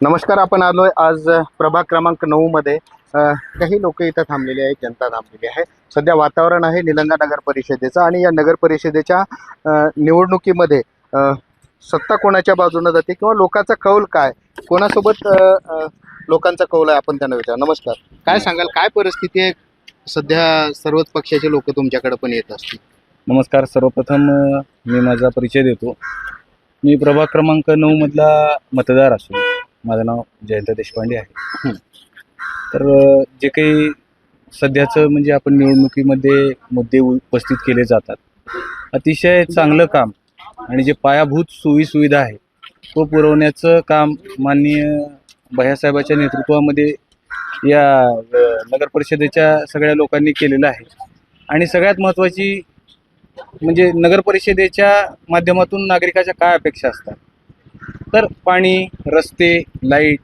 नमस्कार आपण आलो आहे आज प्रभाग क्रमांक नऊ मध्ये. काही लोक इथं थांबलेले आहेत जनता थांबलेली आहे. सध्या वातावरण आहे निलंगा नगर परिषदेचं आणि या नगर परिषदेच्या निवडणुकीमध्ये सत्ता कोणाच्या बाजूने जाते किंवा लोकांचा कौल काय? कोणासोबत लोकांचा कौल आहे आपण त्यांना विचार. नमस्कार. काय सांगाल? काय परिस्थिती आहे? सध्या सर्वच पक्षाचे लोक तुमच्याकडे पण येत असतील. नमस्कार सर्वप्रथम मी माझा परिचय देतो. मी प्रभाग क्रमांक नऊ मधला मतदार असून माझं नाव जयंत देशपांडे आहे. तर जे काही सध्याचं म्हणजे आपण निवडणुकीमध्ये मुद्दे उपस्थित केले जातात अतिशय चांगलं काम आणि जे पायाभूत सोयी सुविधा आहे तो पुरवण्याचं काम माननीय भैयासाहेबाच्या नेतृत्वामध्ये या नगर परिषदेच्या सगळ्या लोकांनी केलेलं आहे. आणि सगळ्यात महत्त्वाची म्हणजे नगर परिषदेच्या माध्यमातून नागरिकाच्या काय अपेक्षा असतात? तर पाणी रस्ते लाइट.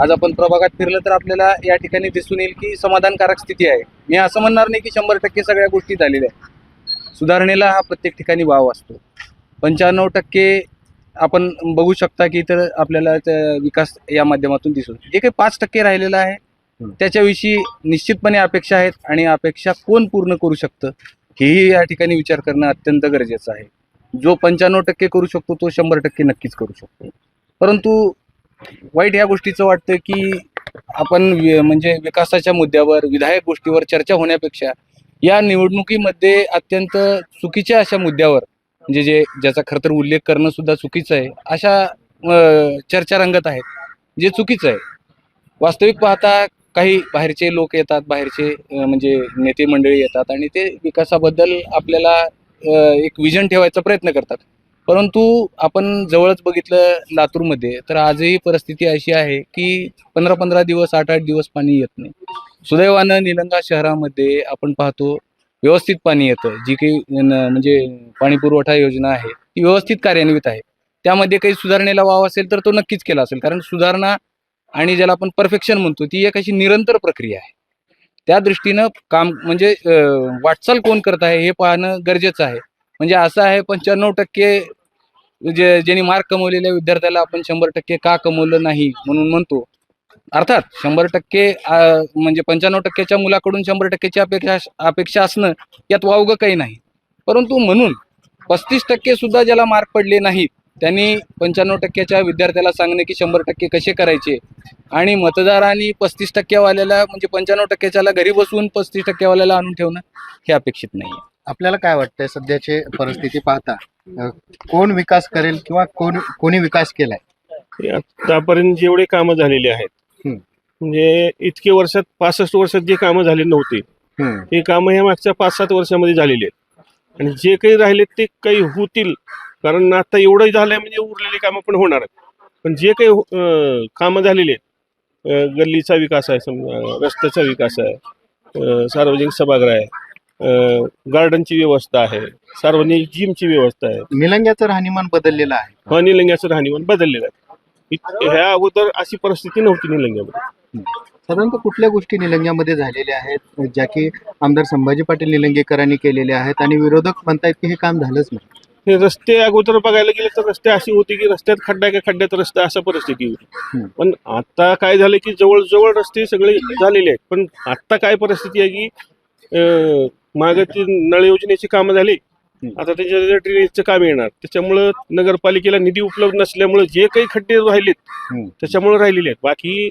आज आपण प्रभागात फिरलं तर आपल्याला या ठिकाणी दिसून येईल की समाधानकारक स्थिती आहे. मी असं म्हणणार नाही की शंभर टक्के सगळ्या गोष्टी झालेल्या आहेत. सुधारणेला हा प्रत्येक ठिकाणी वाव असतो. पंच्याण्णव टक्के आपण बघू शकता की इतर आपल्याला विकास या माध्यमातून दिसून जे काही पाच टक्के राहिलेलं आहे त्याच्याविषयी निश्चितपणे अपेक्षा आहेत आणि अपेक्षा कोण पूर्ण करू शकतं हेही या ठिकाणी विचार करणं अत्यंत गरजेचं आहे. जो पंच्याण्णव टक्के करू शकतो तो शंभर टक्के नक्कीच करू शकतो. परंतु वाईट या गोष्टीचं वाटतं की आपण म्हणजे विकासाच्या मुद्द्यावर विधायक गोष्टीवर चर्चा होण्यापेक्षा या निवडणुकीमध्ये अत्यंत चुकीच्या अशा मुद्द्यावर म्हणजे जे ज्याचा खरं तर उल्लेख करणं सुद्धा चुकीचं आहे अशा चर्चा रंगत आहेत जे चुकीचं आहे. वास्तविक पाहता काही बाहेरचे लोक येतात बाहेरचे म्हणजे नेते मंडळी येतात आणि ते विकासाबद्दल आपल्याला एक विजन ठेवायचा प्रयत्न करतात. परंतु आपण जवळच बघितलं लातूरमध्ये तर आजही परिस्थिती अशी आहे की पंधरा पंधरा दिवस आठ आठ दिवस पाणी येत नाही. सुदैवानं निलंगा शहरामध्ये आपण पाहतो व्यवस्थित पाणी येतं. जी काही म्हणजे पाणी पुरवठा योजना आहे ती व्यवस्थित कार्यान्वित आहे. त्यामध्ये काही सुधारणेला वाव असेल तर तो नक्कीच केला असेल. कारण सुधारणा आणि ज्याला आपण परफेक्शन म्हणतो ती एक अशी निरंतर प्रक्रिया आहे. त्या दृष्टीनं काम म्हणजे वाटचाल कोण करत आहे हे पाहणं गरजेचं आहे. म्हणजे असं आहे पंच्याण्णव टक्के जे ज्यांनी मार्क कमवलेल्या विद्यार्थ्याला आपण शंभर टक्के का कमवलं नाही म्हणून म्हणतो. अर्थात शंभर टक्के म्हणजे पंच्याण्णव टक्क्याच्या मुलाकडून शंभर टक्क्याची अपेक्षा अपेक्षा असणं यात वावगं काही नाही. परंतु म्हणून पस्तीस टक्के सुद्धा ज्याला मार्क पडले नाहीत त्यांनी पंच्याण्णव टक्क्याच्या विद्यार्थ्याला सांगणे की शंभर टक्के कसे करायचे? आणि मतदारांनी पस्तीस टक्केवाल्याला म्हणजे पंच्याण्णव टक्क्याच्याला घरी बसवून पस्तीस टक्केवाल्याला आणून ठेवणं हे अपेक्षित नाही आपल्याला काय वाटतंय सध्याची परिस्थिती पाहता? अ, कोण विकास करेल किंवा कोण कोणी विकास केलाय? हे आतापर्यंत जेवढे कामं झालेले आहेत हम्म. म्हणजे इतके वर्षात पासष्ट वर्षात जे कामं झाले नव्हते हम्म. हे कामं ह्या मागच्या पाच सात वर्षामध्ये झालेली आहेत. आणि जे काही राहिले ते काही होतील कारण आता एवढं झालंय म्हणजे उरलेली कामं पण होणार आहेत. पण जे काही अं, कामं झालेली आहेत गल्लीचा विकास आहे समजा रस्त्याचा विकास आहे सार्वजनिक सभागृह आहे गार्डनची व्यवस्था आहे सार्वजनिक जिमची व्यवस्था आहे. निलंग्याचं राहणीमान बदललेलं आहे. हा निलंग्याचं राहणीमान बदललेलं आहे. ह्या अगोदर अशी परिस्थिती नव्हती निलंग्यामध्ये. साधारणतः कुठल्या गोष्टी निलंग्यामध्ये झालेल्या आहेत ज्या की आमदार संभाजी पाटील निलंगेकरांनी केलेल्या आहेत आणि विरोधक म्हणतायत की हे काम झालंच नाही? हे रस्ते अगोदर बघायला गेले तर रस्ते अशी होती की रस्त्यात खड्डा का खड्ड्यात रस्ता अशा परिस्थिती होती. पण आता काय झालं की जवळजवळ रस्ते सगळे झालेले आहेत पण आता काय परिस्थिती आहे की अं, मागे ती नळ योजनेची कामं झाली. आता त्याच्या ड्रेनेजचं काम येणार त्याच्यामुळं नगरपालिकेला निधी उपलब्ध नसल्यामुळे जे काही खड्डे राहिलेत. त्याच्यामुळे राहिलेले आहेत बाकी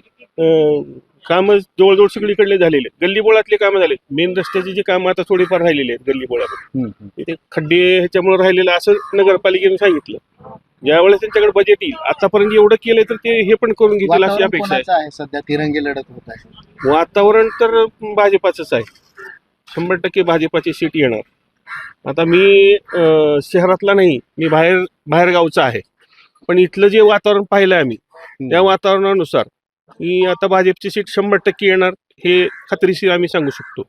काम जवळजवळ सगळीकडले झालेले गल्लीबोळातले कामं झाले मेन रस्त्याची जी कामं आता थोडीफार राहिलेली आहेत गल्लीबोळात ते खड्डे ह्याच्यामुळे राहिलेलं असं नगरपालिकेने सांगितलं. ज्यावेळेस त्यांच्याकडे बजेट येईल आतापर्यंत एवढं केलंय तर ते हे पण करून घेतील अशी अपेक्षा आहे. सध्या? तिरंगी लढत होत आहे. वातावरण तर भाजपाचंच आहे. शंभर टक्के भाजपाची सीट येणार. आता मी शहरातला नाही मी बाहेर बाहेर गावचा आहे. पण इथलं जे वातावरण पाहिलं आम्ही त्या वातावरणानुसार आणि आता भाजपची सीट शंभर टक्के येणार हे खात्रीशीर आम्ही सांगू शकतो.